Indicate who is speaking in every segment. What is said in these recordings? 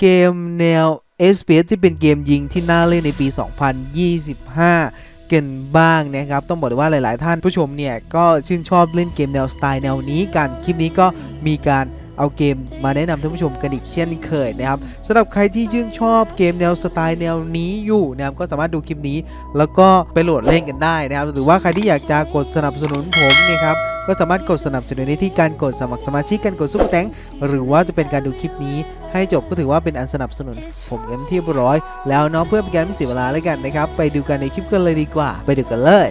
Speaker 1: เกมแนว SPS ที่เป็นเกมยิงที่น่าเล่นในปี 2025 กันบ้างนะครับ ต้องบอกเลยว่าหลาย ๆ ท่านผู้ชมเนี่ย ก็ชื่นชอบเล่นเกมแนวสไตล์แนวนี้กัน คลิปนี้ก็มีการเอาเกมมาแนะนำท่านผู้ชมกันอีกเช่นเคยนะครับสำหรับใครที่ชื่นชอบเกมแนวสไตล์แนวนี้อยู่นะครับก็สามารถดูคลิปนี้ แล้วก็ไปโหลดเล่นกันได้นะครับหรือว่าใครที่อยากจะกดสนับสนุนผมเนี่ยครับ ก็สามารถกดสนับสนุนในที่การกดสมัครสมาชิกการกดซุปเปอร์แตงหรือว่าจะเป็นการดูคลิปนี้ ให้จบก็ถือว่าเป็นอันสนับสนุน ผมเอ็มที่ร้อยแล้วน้องเพื่อเป็นการไม่เสียเวลาแล้วกันนะครับ ไปดูกันในคลิปกันเลยดีกว่า ไปดูกันเลย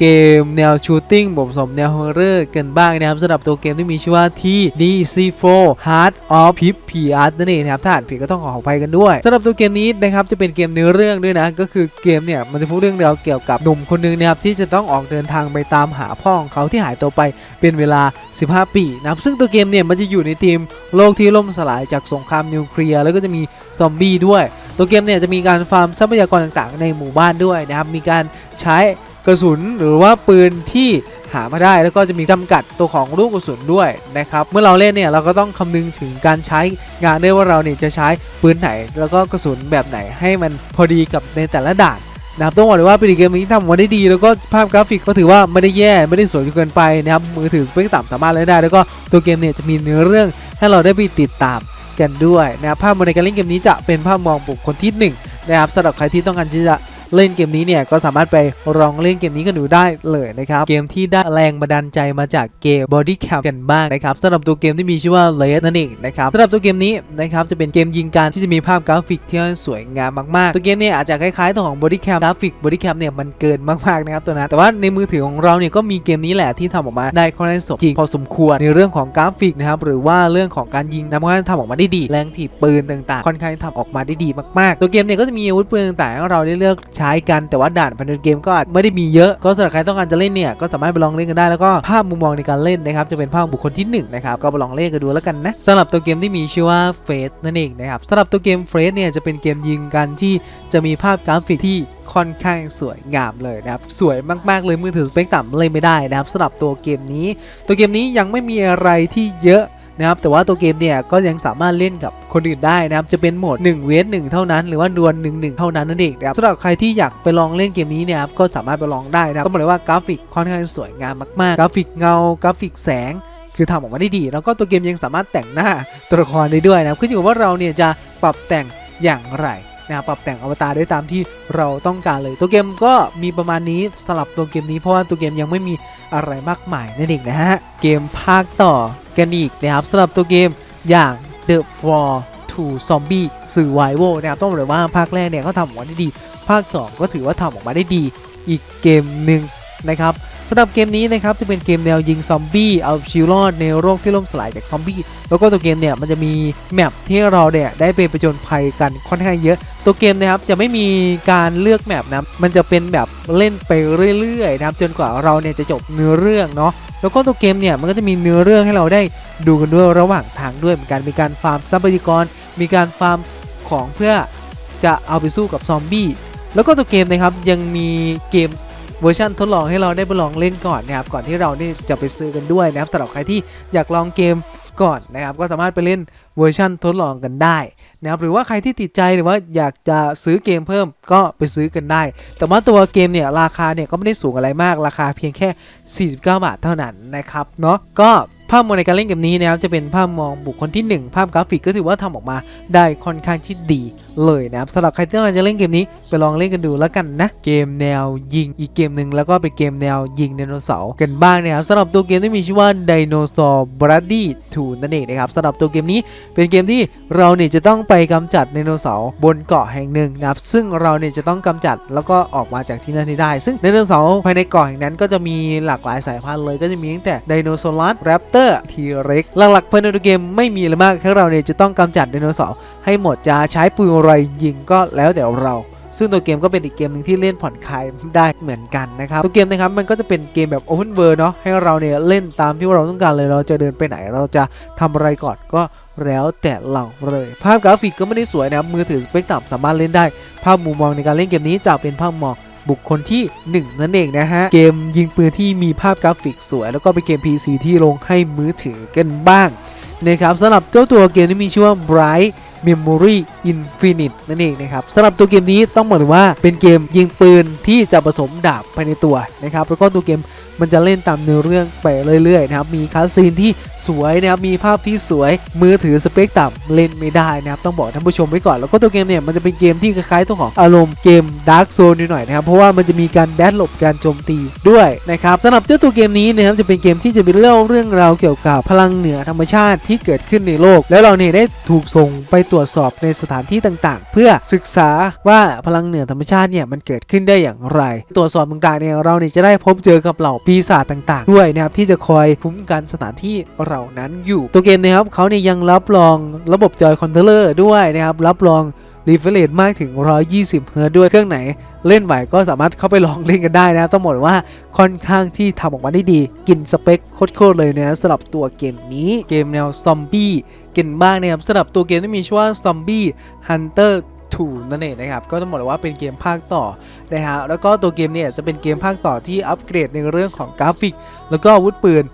Speaker 1: เกมแนวชูตติ้งผมสมแนวฮอร์เรอร์กันบ้างนะครับสำหรับตัวเกมที่มีชื่อว่าที่ DC4 Heart of Pip PR นั่นเองนะครับถ้าอ่านผิดก็ต้องขออภัยกันด้วยสำหรับตัวเกมนี้นะครับจะเป็นเกมเนื้อเรื่องด้วยนะก็คือเกมเนี่ยมันจะพูดเรื่องราวเกี่ยวกับหนุ่มคนหนึงนะครับที่จะต้องออกเดินทางไปตามหาพ่อของเขาที่หายตัวไปเป็นเวลา 15 ปีนะครับซึ่งตัวเกมเนี่ยมันจะอยู่ในทีมโลกที่ล่มสลายจากสงครามนิวเคลียร์แล้วก็จะมีซอมบี้ด้วย ตัวเกมเนี่ยจะมีการฟาร์มทรัพยากรต่างๆ ในหมู่บ้านด้วยนะครับมีการใช้ กระสุนหรือว่าปืนที่หามาได้แล้วก็จะมีจำกัดตัวของลูกกระสุนด้วยนะครับเมื่อเราเล่นเนี่ยเราก็ต้องคำนึงถึงการใช้งานด้วยว่าเราเนี่ยจะใช้ปืนไหน แล้วก็กระสุนแบบไหนให้มันพอดีกับในแต่ละด่านนะครับต้องบอกเลยว่าเป็นเกมนี้ทำมาได้ดี แล้วก็ภาพกราฟิกก็ถือว่าไม่ได้แย่ไม่ได้สวยจนเกินไปนะครับมือถือสเปคต่ำสามารถเล่นได้ แล้วก็ตัวเกมเนี่ยจะมีเนื้อเรื่องให้เราได้ไปติดตามกันด้วยนะครับภาพในการเล่นเกมนี้จะเป็นภาพมองบุคคลที่หนึ่งนะครับสำหรับใครที่ต้องการที่จะ เล่นเกมนี้เนี่ยก็สามารถไปลองเล่นเกมนี้กันดูได้เลยนะครับ เกมที่ได้แรงบันดาลใจมาจากเกม Body Cam กันบ้างนะครับสำหรับตัวเกมที่มีชื่อว่า l e d นั่นเองนะครับสำหรับตัวเกมนี้นะครับจะเป็นเกมยิงการที่จะมีภาพกราฟิกที่สวยงามมากๆ ตัวเกมเนี่ยอาจจะคล้ายๆตัวของ Body Cam กราฟิก Body Cam เนี่ยมันเกินมากๆนะครับตัวนั้นแต่ว่าในมือถือของเราเนี่ยก็มีเกมนี้แหละที่ทำออกมาได้ค่อนข้างสมจริงพอสมควรในเรื่องของกราฟิกนะครับหรือว่าเรื่องของการยิงนะมันก็ทำออกมาได้ดี แรงถีบปืนต่างๆ ค่อนข้างทำออกมาได้ดีมากๆ ตัวเกมเนี่ยก็จะมีอาวุธปืนต่างๆให้เราได้เลือกใช้กันแต่ว่าด่านภายในเกมก็ไม่ได้มีเยอะ ก็สำหรับใครต้องการจะเล่นเนี่ยก็สามารถไปลองเล่นกันได้แล้วก็ภาพมุมมองในการเล่นนะครับจะเป็นภาพบุคคลที่หนึ่งนะครับก็ไปลองเล่นกันดูแล้วกันนะสำหรับตัวเกมที่มีชื่อว่าเฟสนั่นเองนะครับสำหรับตัวเกมเฟสเนี่ยจะเป็นเกมยิงกันที่จะมีภาพกราฟิกที่ค่อนข้างสวยงามเลยนะครับ สวยมาก ๆ เลยมือถือสเปคต่ำเล่นไม่ได้นะครับสำหรับตัวเกมนี้ ตัวเกมนี้ยังไม่มีอะไรที่เยอะ นะครับแต่ว่าตัวเกมเนี่ยก็ยังสามารถเล่นกับคนอื่นได้นะครับจะเป็นโหมด1เวท1เท่านั้น หรือว่าดวล1 1เท่านั้นนั่นเองนะครับสำหรับใครที่อยากไปลองเล่นเกมนี้เนี่ยครับก็สามารถไปลองได้นะครับต้องบอกเลยว่ากราฟิกค่อนข้างสวยงามมากๆ กราฟิกเงากราฟิกแสงคือทำออกมาได้ดี แล้วก็ตัวเกมยังสามารถแต่งหน้าตัวละครได้ด้วยนะครับขึ้นอยู่กับว่าเราเนี่ยจะปรับแต่งอย่างไร นะครับปรับแต่งอวตารได้ตามที่เราต้องการเลย ตัวเกมก็มีประมาณนี้สำหรับตัวเกมนี้เพราะว่าตัวเกมยังไม่มีอะไรมากมายนั่นเองนะฮะ เกมภาคต่อกันอีกนะครับสำหรับตัวเกมอย่าง The War to Zombie Survival นะครับต้องบอกเลยว่าภาคแรกเนี่ยเขาทำออกมาได้ดี ภาค 2 ก็ถือว่าทำออกมาได้ดีอีกเกมหนึ่งนะครับ สำหรับเกมนี้นะครับจะเป็นเกมแนวยิงซอมบี้เอาชีวิตรอดในโลกที่ล่มสลายจากซอมบี้แล้วก็ตัวเกมเนี่ยมันจะมีแมปที่เราเนี่ยได้ไปประจนภัยกันค่อนข้างเยอะ ตัวเกมนะครับจะไม่มีการเลือกแมปนะมันจะเป็นแบบเล่นไปเรื่อยๆนะครับจนกว่าเราเนี่ยจะจบเนื้อเรื่องเนาะแล้วก็ตัวเกมเนี่ยมันก็จะมีเนื้อเรื่องให้เราได้ดูกันด้วยระหว่างทางด้วยเหมือนกันมีการฟาร์มทรัพยากรมีการฟาร์มของเพื่อจะเอาไปสู้กับซอมบี้แล้วก็ตัวเกมนะครับยังมีเกม เวอร์ชันทดลองให้เราได้ไปลองเล่นก่อนนะครับก่อนที่เรานี่จะไปซื้อกันด้วยนะครับสำหรับใครที่อยากลองเกมก่อนนะครับก็สามารถไปเล่นเวอร์ชันทดลองกันได้นะครับหรือว่าใครที่ติดใจหรือว่าอยากจะซื้อเกมเพิ่มก็ไปซื้อกันได้ แต่ว่าตัวเกมเนี่ยราคาเนี่ยก็ไม่ได้สูงอะไรมากราคาเพียงแค่ 49 บาทเท่านั้นนะครับเนาะก็ภาพมองในการเล่นเกมนี้นะครับจะเป็นภาพมองบุคคลที่ 1 ภาพกราฟิกก็ถือว่าทำออกมาได้ค่อนข้างที่ดี เลยนะครับสำหรับใครที่องการจะเล่นเกมนี้ไปลองเล่นกันดูแล้วกันนะ เกมแนวยิงอีกเกมหนึ่งแล้วก็เป็นเกมแนวยิงไดโนเสาร์กันบ้างนะครับสำหรับตัวเกมที่มีชื่อว่า Dinosaur Bloody 2นั่นเองนะครับสำหรับตัวเกมนี้เป็นเกมที่เราเนี่ยจะต้องไปกำจัดไดโนเสาร์บนเกาะแห่งหนึ่งนะครับซึ่งเราเนี่ยจะต้องกำจัดแล้วก็ออกมาจากที่นั่นให้ได้ ซึ่งไดโนเสาร์ภายในเกาะแห่งนั้นก็จะมีหลากหลายสายพันธุ์เลยก็จะมีตั้งแต่ไดโนเสาร์แรปเตอร์ทีเร็กหลักๆภายในตัวเกมไม่มีอะไรมากแค่เราเนี่ยจะต้องกำจัดไดโนเสาร์ให้หมดจะใช้ปืนอะไรยิงก็แล้วแต่เรา ซึ่งตัวเกมก็เป็นอีกเกมหนึ่งที่เล่นผ่อนคลายได้เหมือนกันนะครับตัวเกมนะครับมันก็จะเป็นเกมแบบ Open World เนาะให้เราเนี่ยเล่นตามที่เราต้องการเลยเราจะเดินไปไหนเราจะทำอะไรก่อนก็แล้วแต่เราเลย ภาพกราฟิกก็ไม่ได้สวยนะมือถือสเปคต่ำสามารถเล่นได้ ภาพมุมมองในการเล่นเกมนี้จะเป็นภาพมุมมองบุคคลที่ 1 นั่นเองนะฮะ เกมยิงปืนที่มีภาพกราฟิกสวย แล้วก็เป็นเกม PC ที่ลงให้มือถือกันบ้างนะครับสำหรับเจ้าตัวเกมที่มีชื่อว่า Bright Memory Infinite นั่นเองนะครับสำหรับตัวเกมนี้ต้องบอกเลยว่าเป็นเกมยิงปืนที่จะผสมดาบภายในตัวนะครับแล้วก็ตัวเกม มันจะเล่นตามเนื้อเรื่องไปเรื่อยๆนะครับมีคัสซีนที่สวยนะครับมีภาพที่สวยมือถือสเปคต่ำเล่นไม่ได้นะครับต้องบอกท่านผู้ชมไว้ก่อนแล้วก็ตัวเกมเนี่ยมันจะเป็นเกมที่คล้ายๆตัวของอารมณ์เกม Dark Zone นิดหน่อยนะครับเพราะว่ามันจะมีการแดดหลบการโจมตีด้วยนะครับสำหรับเจ้าตัวเกมนี้นะครับจะเป็นเกมที่จะมีเล่าเรื่องราวเกี่ยวกับพลังเหนือธรรมชาติที่เกิดขึ้นในโลก แล้วเราเนี่ยได้ถูกส่งไปตรวจสอบในสถานที่ต่างๆ เพื่อศึกษาว่าพลังเหนือธรรมชาติเนี่ยมันเกิดขึ้นได้อย่างไร ตรวจสอบต่างๆเนี่ยเราเนี่ยจะได้พบเจอกับเหล่าปีศาจต่างๆ ด้วยนะครับที่จะคอยคุ้มกันสถานที่เหล่านั้นอยู่ ตัวเกมนะครับเขาเนี่ยยังรับรองระบบจอยคอนโทรลเลอร์ด้วยนะครับรับรองรีเฟรชมากถึง 120 เฮิร์ตซ์ด้วยเครื่องไหนเล่นไหวก็สามารถเข้าไปลองเล่นกันได้นะครับต้องบอกว่าค่อนข้างที่ทำออกมาได้ดี กินสเปคโคตรเลยนะสำหรับตัวเกมนี้เกมแนวซอมบี้กันบ้างนะครับสำหรับตัวเกมที่มีชื่อว่า Zombie Hunter 2 นั่นเองนะครับ ก็ต้องบอกเลยว่าเป็นเกมภาคต่อนะฮะแล้วก็ตัวเกมเนี่ยจะเป็นเกมภาคต่อที่อัปเกรดในเรื่องของกราฟิก แล้วก็อาวุธปืน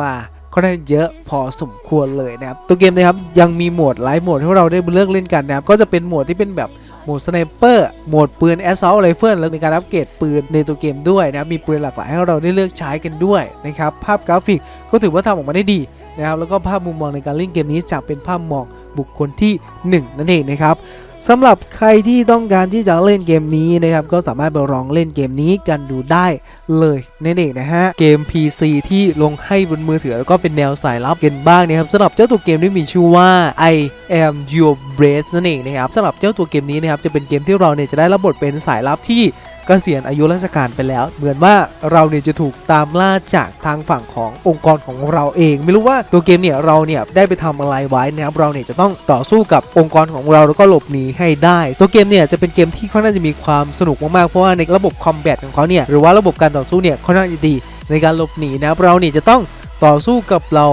Speaker 1: มาค่อนข้างเยอะพอสมควรเลยนะครับ ตัวเกมนะครับยังมีโหมดไลฟ์โหมดให้เราได้เลือกเล่นกันนะครับ ก็จะเป็นโหมดที่เป็นแบบโหมดสไนเปอร์โหมดปืน Assault Rifle แล้วมีการอัปเกรดปืนในตัวเกมด้วยนะครับมีปืนหลากหลายให้เราได้เลือกใช้กันด้วยนะครับภาพกราฟิกก็ถือว่าทำออกมาได้ดีนะครับแล้วก็ภาพมุมมองในการเล่นเกมนี้จะเป็นภาพมองบุคคลที่หนึ่งนั่นเองนะครับ สำหรับใครที่ต้องการที่จะเล่นเกมนี้นะครับก็สามารถไปลองเล่นเกมนี้กันดูได้เลยนั่นเองนะฮะเกม PC ที่ลงให้บนมือถือแล้วก็เป็นแนวสายลับกันบ้างนะครับสำหรับเจ้าตัวเกมที่มีชื่อว่า I am your breath นั่นเองนะครับสำหรับเจ้าตัวเกมนี้นะครับจะเป็นเกมที่เราเนี่ยจะได้รับบทเป็นสายลับที่ กษียณอายุราชการไปแล้ว เหมือนว่าเราเนี่ยจะถูกตามล่าจากทางฝั่งขององค์กรของเราเอง ไม่รู้ว่าตัวเกมเนี่ยเราเนี่ยได้ไปทำอะไรไว้นะครับเราเนี่ยจะต้องต่อสู้กับองค์กรของเราแล้วก็หลบหนีให้ได้ ตัวเกมเนี่ยจะเป็นเกมที่ค่อนข้างจะมีความสนุกมากๆเพราะว่าในระบบคอมแบทของเขาเนี่ยหรือว่าระบบการต่อสู้เนี่ยค่อนข้างจะดีในการหลบหนีนะครับเราเนี่ยจะต้องต่อสู้กับเรา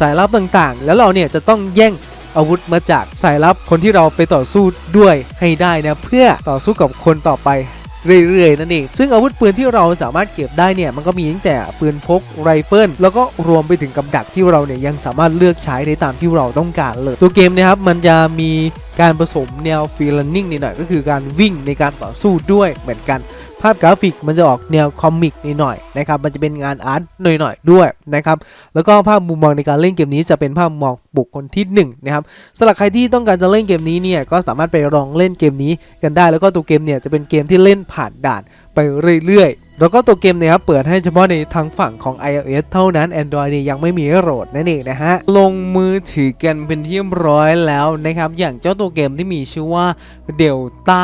Speaker 1: สายลับต่างๆ แล้วเราเนี่ยจะต้องแย่งอาวุธมาจากสายลับคนที่เราไปต่อสู้ด้วยให้ได้นะเพื่อต่อสู้กับคนต่อไป เรื่อยๆนั่นเองซึ่งอาวุธปืนที่เราสามารถเก็บได้เนี่ยมันก็มีตั้งแต่ปืนพกไรเฟิลแล้วก็รวมไปถึงกับดักที่เราเนี่ยยังสามารถเลือกใช้ได้ตามที่เราต้องการเลยตัวเกมนะครับมันจะมีการผสมแนวฟรีลันนิ่งนิดหน่อยก็คือการวิ่งในการต่อสู้ด้วยเหมือนกัน ภาพกราฟิกมันจะออกแนวคอมิกนิดหน่อยนะครับ มันจะเป็นงานอาร์ตหน่อยๆด้วยนะครับ แล้วก็ภาพมุมมองในการเล่นเกมนี้จะเป็นภาพมองบุคคลที่หนึ่งนะครับสำหรับใครที่ต้องการจะเล่นเกมนี้เนี่ยก็สามารถไปลองเล่นเกมนี้กันได้ แล้วก็ตัวเกมเนี่ยจะเป็นเกมที่เล่นผ่านด่านไปเรื่อยๆ แล้วก็ตัวเกมเนี่ยครับเปิดให้เฉพาะในทางฝั่งของ iOS เท่านั้น Android เนี่ยยังไม่มีโหลดนั่นเองนะฮะ ลงมือถือกันเป็นที่เรียบร้อยแล้วนะครับ อย่างเจ้าตัวเกมที่มีชื่อว่า Delta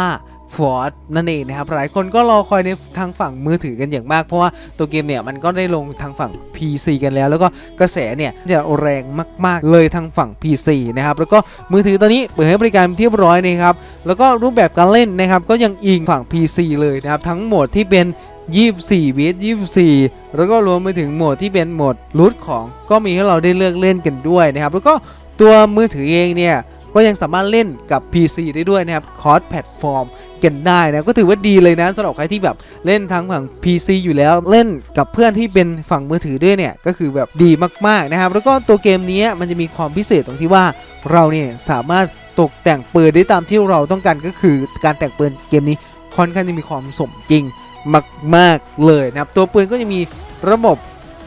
Speaker 1: f o r นั่นเองนะครับหลายคนก็รอคอยในทางฝั่งมือถือกันอย่างมาก เพราะว่าตัวเกมเนี่ยมันก็ได้ลงทางฝั่ง PC กันแล้ว แล้วก็กระแสเนี่ยจะแรงมาก ๆ เลยทางฝั่ง PC นะครับแล้วก็มือถือตอนนี้เปิดให้บริการเป็นที่เรียบร้อยนะครับแล้วก็รูปแบบการเล่นนะครับก็ยังอิงฝั่ง PC เลยนะครับทั้งโหมดที่เป็น24วิ24แล้วก็รวมไปถึงโหมดที่เป็นโหมดรูทของก็มีให้เราได้เลือกเล่นกันด้วยนะครับแล้วก็ตัวมือถือเองเนี่ยก็ยังสามารถเล่นกับ PC ได้ด้วยนะครับคอร์สแพลตฟอร์ม กันได้นะก็ถือว่าดีเลยนะสำหรับใครที่แบบเล่นทั้งฝั่ง PC อยู่แล้วเล่นกับเพื่อนที่เป็นฝั่งมือถือด้วยเนี่ยก็คือแบบดีมากๆนะครับแล้วก็ตัวเกมนี้มันจะมีความพิเศษตรงที่ว่าเราเนี่ยสามารถตกแต่งปืนได้ตามที่เราต้องการก็คือการแต่งปืนเกมนี้ค่อนข้างจะมีความสมจริงมาก ๆ เลยนะครับตัวปืนก็จะมีระบบ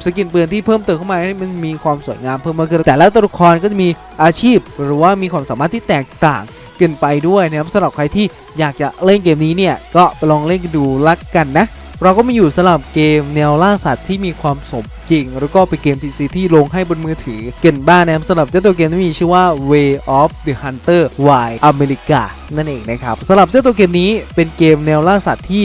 Speaker 1: สกินปืนที่เพิ่มเติมเข้ามาให้มันมีความสวยงามเพิ่มมากขึ้นแต่แล้วตัวละครก็จะมีอาชีพ หรือว่ามีความสามารถที่แตกต่าง กันไปด้วยนะครับสำหรับใครที่อยากจะเล่นเกมนี้เนี่ยก็ไปลองเล่นกันดูลักกันนะ เราก็มาอยู่สำหรับเกมแนวล่าสัตว์ที่มีความสมจริง แล้วก็เป็นเกม PC ที่ลงให้บนมือถือเกันบ้านนะครับสำหรับเจ้าตัวเกมที่มีชื่อว่า Way of the Hunter Wild America นั่นเองนะครับสำหรับเจ้าตัวเกมนี้เป็นเกมแนวล่าสัตว์ที่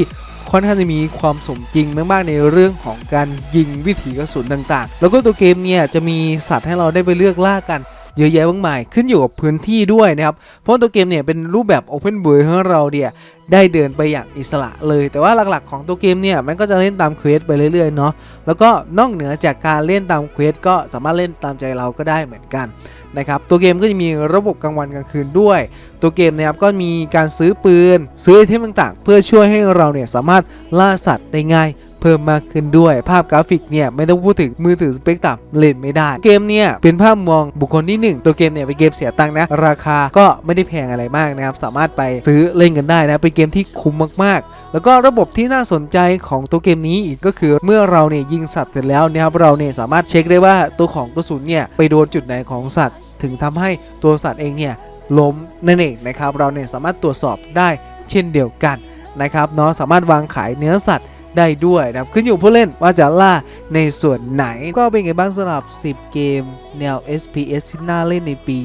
Speaker 1: ค่อนข้างจะมีความสมจริงมากๆในเรื่องของการยิงวิถีกระสุนต่างๆ แล้วก็ตัวเกมเนี่ยจะมีสัตว์ให้เราได้ไปเลือกล่ากัน เยอะแยะมากมาย ขึ้นอยู่กับพื้นที่ด้วยนะครับ เพราะตัวเกมเนี่ยเป็นรูปแบบ Open World ให้เราเนี่ยได้เดินไปอย่างอิสระเลย แต่ว่าหลักๆของตัวเกมเนี่ยมันก็จะเล่นตามเควสไปเรื่อยๆเนาะแล้วก็นอกเหนือจากการเล่นตามเควสก็สามารถเล่นตามใจเราก็ได้เหมือนกันนะครับตัวเกมก็จะมีระบบกลางวันกลางคืนด้วย ตัวเกมนะครับก็มีการซื้อปืน ซื้อไอเทมต่างๆ เพื่อช่วยให้เราเนี่ยสามารถล่าสัตว์ได้ง่าย เพิ่มมากขึ้นด้วย ภาพกราฟิกเนี่ยไม่ต้องพูดถึงมือถือสเปกต่ำเล่นไม่ได้ เกมเนี่ยเป็นภาพมองบุคคลที่หนึ่งตัวเกมเนี่ยเป็นเกมเสียตังค์นะ ราคาก็ไม่ได้แพงอะไรมากนะครับ สามารถไปซื้อเล่นกันได้นะเป็นเกมที่คุ้มมากๆแล้วก็ระบบที่น่าสนใจของตัวเกมนี้อีกก็คือเมื่อเราเนี่ยยิงสัตว์เสร็จแล้วเนะครับเราเนี่ยสามารถเช็คได้ว่าตัวของกระสุนเนี่ยไปโดนจุดไหนของสัตว์ ถึงทำให้ตัวสัตว์เองเนี่ยล้มนั่นเองนะครับ เราเนี่ยสามารถตรวจสอบได้เช่นเดียวกันนะครับเนาะสามารถวางขายเนื้อสัตว์ ได้ด้วยนะครับขึ้นอยู่ผู้เล่นว่าจะล่าในส่วนไหน ก็เป็นไงบ้างสำหรับ 10 เกม แนว SPS ที่น่าเล่นในปี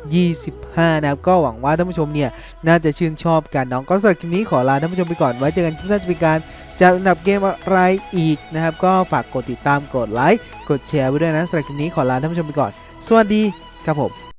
Speaker 1: 2025 นะครับ ก็หวังว่าท่านผู้ชมเนี่ย น่าจะชื่นชอบกันน้องก็สำหรับคลิปนี้ขอลาท่านผู้ชมไปก่อนไว้เจอกันคลิปหน้าจะเป็นการจัดอันดับเกมอะไรอีกนะครับ ก็ฝากกดติดตามกดไลค์กดแชร์ไว้ด้วยนะสำหรับคลิปนี้ขอลาท่านผู้ชมไปก่อน สวัสดีครับผม